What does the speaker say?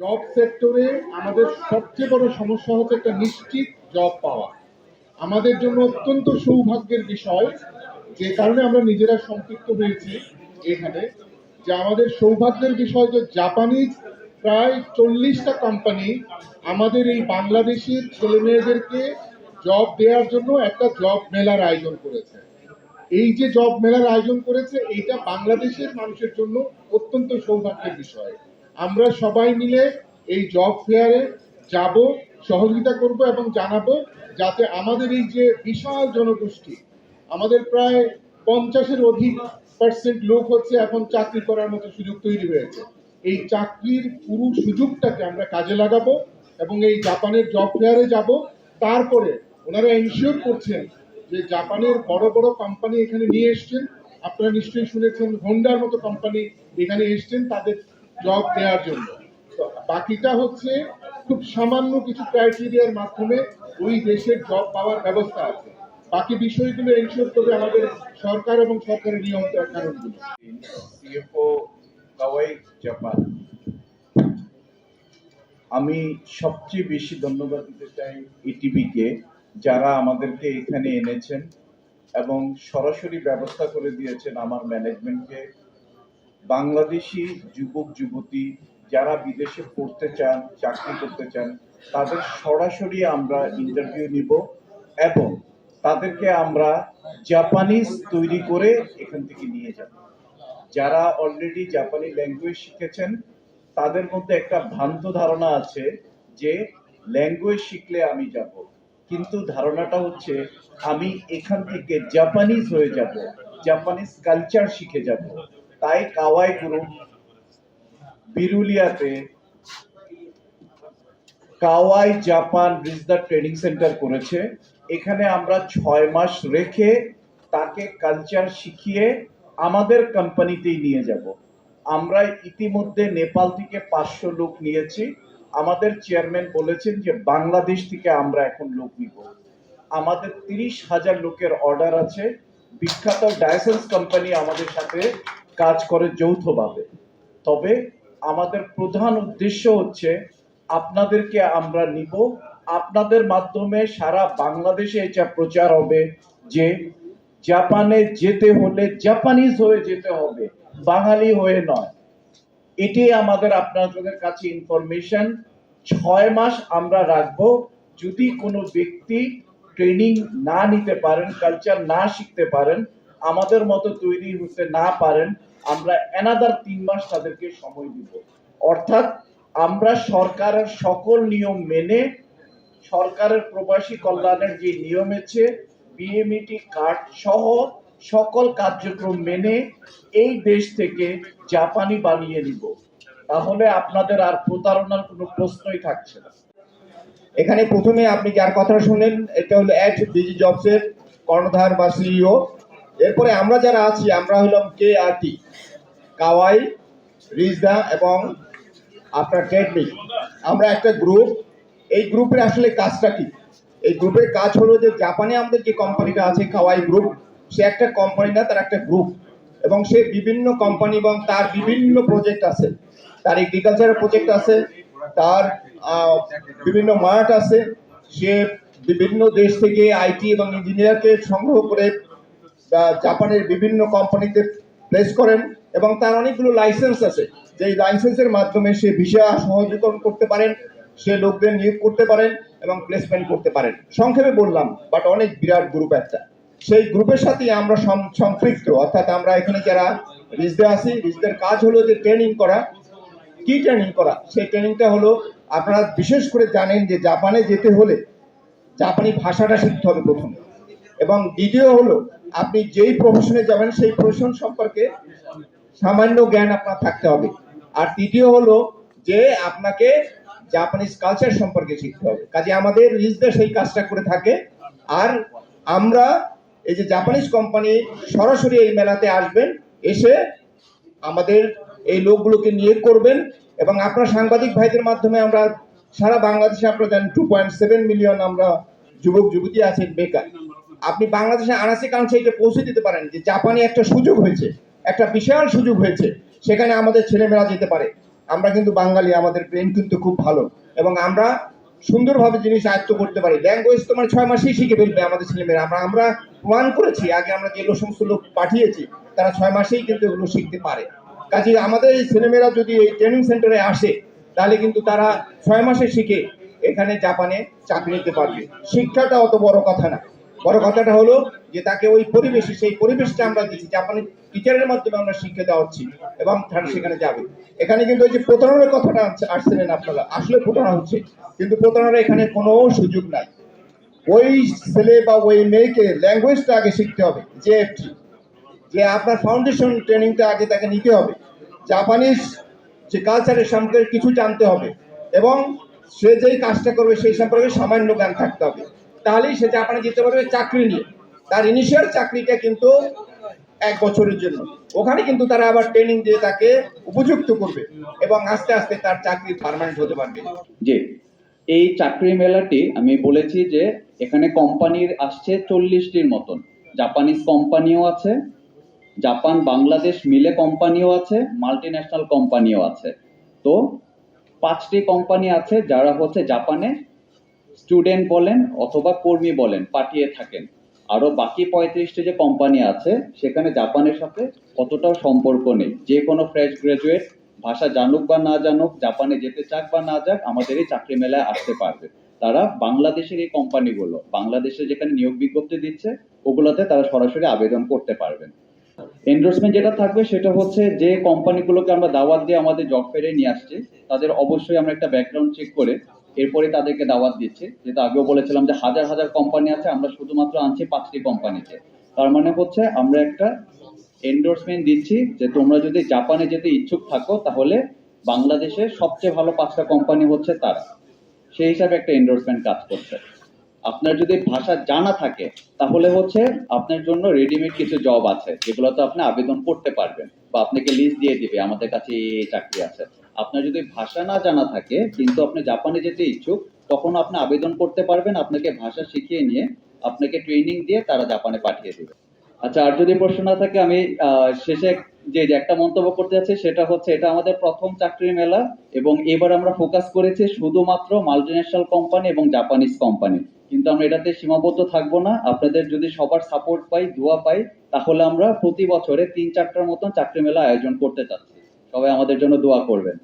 Job সেক্টরে আমাদের সবচেয়ে বড় সমস্যা হচ্ছে একটা নিশ্চিত জব পাওয়া। আমাদের জন্য অত্যন্ত সৌভাগ্যের বিষয় যে কারণে আমরা নিজেরা সম্পৃক্ত হয়েছি এখানে, যে আমাদের সৌভাগ্যের বিষয় যে জাপানিজ প্রায় চল্লিশটা কোম্পানি আমাদের এই বাংলাদেশের ছেলে মেয়েদেরকে জব দেওয়ার জন্য একটা জব মেলার আয়োজন করেছে। এই যে জব মেলার আয়োজন করেছে, এইটা বাংলাদেশের মানুষের জন্য অত্যন্ত সৌভাগ্যের বিষয়। আমরা সবাই মিলে এই জব ফেয়ারে যাব, সহযোগিতা করব এবং জানাব যাতে আমাদের এই যে বিশাল জনগোষ্ঠী, আমাদের প্রায় পঞ্চাশের অধিক পার্সেন্ট লোক হচ্ছে এখন চাকরি করার মতো সুযোগ তৈরি হয়েছে। এই চাকরির পুরো সুযোগটাকে আমরা কাজে লাগাবো এবং এই জাপানের জব ফেয়ারে যাব। তারপরে ওনারা এনশিওর করছেন যে জাপানের বড় বড় কোম্পানি এখানে নিয়ে এসছেন। আপনারা নিশ্চয়ই শুনেছেন হোন্ডার মতো কোম্পানি এখানে এসছেন। তাদের জব দেওয়ার জন্য। বাকিটা হচ্ছে খুব সামান্য কিছু ক্রাইটেরিয়ার মাধ্যমে ওই দেশের জব পাওয়ার ব্যবস্থা আছে। বাকি বিষয়গুলো এনশিওর করবে আমাদের সরকার এবং সরকারের নিয়ম সিএফও কাওয়াই জাপান আমি সবচেয়ে বেশি ধন্যবাদ দিতে চাই এটিভিকে যারা আমাদেরকে এখানে এনেছেন এবং সরাসরি ব্যবস্থা করে দিয়েছেন আমার ম্যানেজমেন্টকে বাংলাদেশি যুবক, যুবতী যারা বিদেশে পড়তে চান, চাকরি করতে চান, তাদের সরাসরি আমরা ইন্টারভিউ নিব এবং তাদেরকে আমরা জাপানিজ তৈরি করে এখান থেকে নিয়ে যাব। যারা অলরেডি জাপানি ল্যাঙ্গুয়েজ শিখেছেন, তাদের মধ্যে একটা ভ্রান্ত ধারণা আছে যে ল্যাঙ্গুয়েজ শিখলে আমি যাব। কিন্তু ধারণাটা হচ্ছে আমি এখান থেকে জাপানিজ হয়ে যাব জাপানিজ কালচার শিখে যাব। তাই কাওয়াই গ্রুপ বিরুলিয়াতে কাওয়াই জাপান রিজদা ট্রেনিং সেন্টার করেছে। এখানে আমরা ছয় মাস রেখে তাকে কালচার শিখিয়ে আমাদের কোম্পানিতেই নিয়ে যাব। আমরা ইতিমধ্যে নেপাল থেকে পাঁচশো লোক নিয়েছি। আমাদের চেয়ারম্যান বলেছেন যে বাংলাদেশ থেকে আমরা এখন লোক নিব। আমাদের তিরিশ হাজার লোকের অর্ডার আছে। বিখ্যাত ডায়াসেন্স কোম্পানি আমাদের সাথে কাজ করে যৌথভাবে। তবে আমাদের প্রধান উদ্দেশ্য হচ্ছে, আপনাদেরকে আমরা নিব। আপনাদের মাধ্যমে সারা বাংলাদেশে এটা প্রচার হবে যে, জাপানে যেতে হলে জাপানিজ হয়ে যেতে হবে, বাঙালি হয়ে নয়। এটি আমাদের আপনাদের কাছে ইনফরমেশন ছয় মাস আমরা রাখব। যদি কোনো ব্যক্তি ট্রেনিং না নিতে পারেন কালচার না শিখতে পারেন আমাদের মতো তৈরি হতে না পারেন, আমরা এনাদার তিন মাস তাদেরকে সময় দিব। অর্থাৎ আমরা সরকারের সকল নিয়ম মেনে, সরকারের প্রবাসী কল্যাণের যে নিয়ম আছে বিএমইটি কার্ড সহ সকল কার্যক্রম মেনে এই দেশ থেকে জাপানি বানিয়ে নিব। তাহলে আপনাদের আর প্রতারণার কোনো প্রশ্নই থাকছে না। এখানে প্রথমে আপনি যার কথা শুনেন? এটা হলো অ্যাট ডিজি জবসের কর্ণধার বা সিইও এরপরে আমরা যারা আছি, আমরা হলাম কে আর টি কাওয়াই, রিজদা এবং আপনার ট্রেডমিল আমরা একটা গ্রুপ এই গ্রুপের আসলে কাজটা কি? এই গ্রুপের কাজ হলো যে জাপানে আমাদের যে কোম্পানিটা আছে, কাওয়াই গ্রুপ সে একটা কোম্পানি না, তার একটা গ্রুপ এবং সে বিভিন্ন কোম্পানি এবং তার বিভিন্ন প্রজেক্ট আছে। তার এগ্রিকালচারের প্রজেক্ট আছে, তার বিভিন্ন মার্ট আছে। সে বিভিন্ন দেশ থেকে আইটি এবং ইঞ্জিনিয়ারকে সংগ্রহ করে জাপানের বিভিন্ন কোম্পানিতে প্লেস করেন এবং তার অনেকগুলো লাইসেন্স আছে। যেই লাইসেন্সের মাধ্যমে সে ভিসা সহযোগীকরণ করতে পারেন, সে লোকদের নিয়োগ করতে পারেন এবং প্লেসমেন্ট করতে পারেন। সংক্ষেপে বললাম বাট অনেক বিরাট গ্রুপ একটা। সেই গ্রুপের সাথে আমরা সম্পৃক্ত। অর্থাৎ আমরা এখানে যারা রিজদে আছি রিজদের কাজ হলো যে ট্রেনিং করা। কি ট্রেনিং করা? সেই ট্রেনিংটা হলো, আপনারা বিশেষ করে জানেন যে জাপানে যেতে হলে জাপানি ভাষাটা শিখতে হবে প্রথমে। এবং দ্বিতীয় হলো আপনি যেই প্রফেশনে যাবেন, সেই প্রফেশন সম্পর্কে সামান্য জ্ঞান আপনার থাকতে হবে। আর তৃতীয় হলো যে আপনাকে জাপানিজ কালচার সম্পর্কে শিখতে হবে। কাজে আমাদের রিজদা সেই কাজটা করে থাকে। আর আমরা এই যে জাপানিজ কোম্পানি সরাসরি এই মেলাতে আসবেন, এসে আমাদের এই লোকগুলোকে নিয়োগ করবেন এবং আপনার সাংবাদিক ভাইদের মাধ্যমে আমরা সারা বাংলাদেশে আপনারা জানেন টু পয়েন্ট সেভেন মিলিয়ন আমরা যুবক যুবতী আছেন বেকার। আপনি বাংলাদেশে আনাসে কাউন্সে এটা পৌঁছে দিতে পারেন যে জাপানে একটা সুযোগ হয়েছে, একটা বিশাল সুযোগ হয়েছে, সেখানে আমাদের ছেলেমেয়েরা যেতে পারে। আমরা কিন্তু বাঙালি, আমাদের ব্রেন কিন্তু খুব ভালো। এবং আমরা সুন্দরভাবে জিনিস আয়ত্ত করতে পারি। ল্যাঙ্গুয়েজ তোমার ছয় মাসেই শিখে ফেলবে আমাদের ছেলেমেয়েরা। আমরা আমরা প্রমাণ করেছি, আগে আমরা যে সমস্ত লোক পাঠিয়েছি, তারা ছয় মাসেই কিন্তু এগুলো শিখতে পারে। কাজে আমাদের এই ছেলেমেয়েরা যদি এই ট্রেনিং সেন্টারে আসে, তাহলে কিন্তু তারা ছয় মাসে শিখে এখানে জাপানে চাকরি নিতে পারবে। শিক্ষাটা অত বড় কথা না। বড় কথাটা হলো যে তাকে ওই পরিবেশে, সেই পরিবেশটা আমরা দিচ্ছি জাপানি টিচারের মাধ্যমে আমরা শিক্ষা দেওয়া হচ্ছি এবং তারা সেখানে যাবে। এখানে কিন্তু ওই যে প্রতারণার কথাটা আসছিলেন আপনারা। আসলে প্রতারণা হচ্ছে, কিন্তু প্রতারণার এখানে কোনো সুযোগ নাই। ওই ছেলে বা ওই মেয়েকে ল্যাঙ্গুয়েজটা আগে শিখতে হবে জেএফটি যে আপনার ফাউন্ডেশন ট্রেনিংটা আগে তাকে নিতে হবে। জাপানিজ যে কালচারের সম্পর্কে কিছু জানতে হবে এবং সে যেই কাজটা করবে সেই সম্পর্কে সামান্য জ্ঞান থাকতে হবে। তাহলেই সে জাপানে যেতে পারবে চাকরি নিয়ে। তার ইনিশিয়াল চাকরিটা কিন্তু এক বছরের জন্য। ওখানে কিন্তু তারা আবার ট্রেনিং দিয়ে তাকে উপযুক্ত করবে এবং আস্তে আস্তে তার চাকরি পার্মানেন্ট হতে পারবে। যে এই চাকরি মেলাটি আমি বলেছি যে এখানে কোম্পানির আসছে চল্লিশটির মতন। জাপানিজ কোম্পানিও আছে, জাপান, বাংলাদেশ মিলে কোম্পানিও আছে মাল্টি ন্যাশনাল কোম্পানিও আছে। তো পাঁচটি কোম্পানি আছে, যারা হচ্ছে জাপানে স্টুডেন্ট বলেন অথবা কর্মী বলেন, পাঠিয়ে থাকেন। আরও বাকি পঁয়ত্রিশটি যে কোম্পানি আছে, সেখানে জাপানের সাথে অতটাও সম্পর্ক নেই। যে কোনো ফ্রেশ গ্রাজুয়েট ভাষা জানুক বা না জানুক, জাপানে যেতে চাক বা না যাক, আমাদের এই চাকরি মেলায় আসতে পারবে। তারা বাংলাদেশের এই কোম্পানিগুলো বাংলাদেশে যেখানে নিয়োগ বিজ্ঞপ্তি দিচ্ছে, ওগুলোতে তারা সরাসরি আবেদন করতে পারবেন। এন্ডোর্সমেন্ট যেটা থাকবে সেটা হচ্ছে যে কোম্পানিগুলোকে আমরা দাওয়াত দিয়ে আমাদের জব ফেয়ারে নিয়ে আসছি, তাদের অবশ্যই আমরা একটা ব্যাকগ্রাউন্ড চেক করে এরপরে তাদেরকে দাওয়াত দিচ্ছি। যেটা আগেও বলেছিলাম যে হাজার হাজার কোম্পানি আছে, আমরা শুধুমাত্র আনছি পাঁচটি কোম্পানিতে তার মানে হচ্ছে আমরা একটা এন্ডোর্সমেন্ট দিচ্ছি যে তোমরা যদি জাপানে যেতে ইচ্ছুক থাকো, তাহলে বাংলাদেশের সবচেয়ে ভালো পাঁচটা কোম্পানি হচ্ছে তারা। সেই হিসাবে একটা এন্ডোর্সমেন্ট কাজ করছে। আপনার যদি ভাষা জানা থাকে, তাহলে হচ্ছে আপনার জন্য রেডিমেড কিছু জব আছে, যেগুলোতে আপনি আবেদন করতে পারবেন। বা আপনাকে লিস্ট দিয়ে দিবে, আমাদের কাছে এই চাকরি আছে। আপনার যদি ভাষা না জানা থাকে, কিন্তু আপনি জাপানে যেতে ইচ্ছুক, তখন আপনি আবেদন করতে পারবেন, আপনাকে ভাষা শিখিয়ে নিয়ে আপনাকে ট্রেনিং দিয়ে তারা জাপানে পাঠিয়ে দেবে। আচ্ছা আর যদি প্রশ্ন না থাকে, আমি শেষে যে একটা মন্তব্য করতে যাচ্ছি, সেটা হচ্ছে এটা আমাদের প্রথম চাকরি মেলা এবং এবার আমরা ফোকাস করেছি শুধুমাত্র মাল্টিন্যাশনাল কোম্পানি এবং জাপানিজ কোম্পানি কিন্তু আমরা এটাতে সীমাবদ্ধ থাকব না। আপনাদের যদি সবার সাপোর্ট পাই, দোয়া পাই, তাহলে আমরা প্রতি বছরে তিন চারটার মতন চাকরি মেলা আয়োজন করতে চাচ্ছি। সবাই আমাদের জন্য দোয়া করবেন।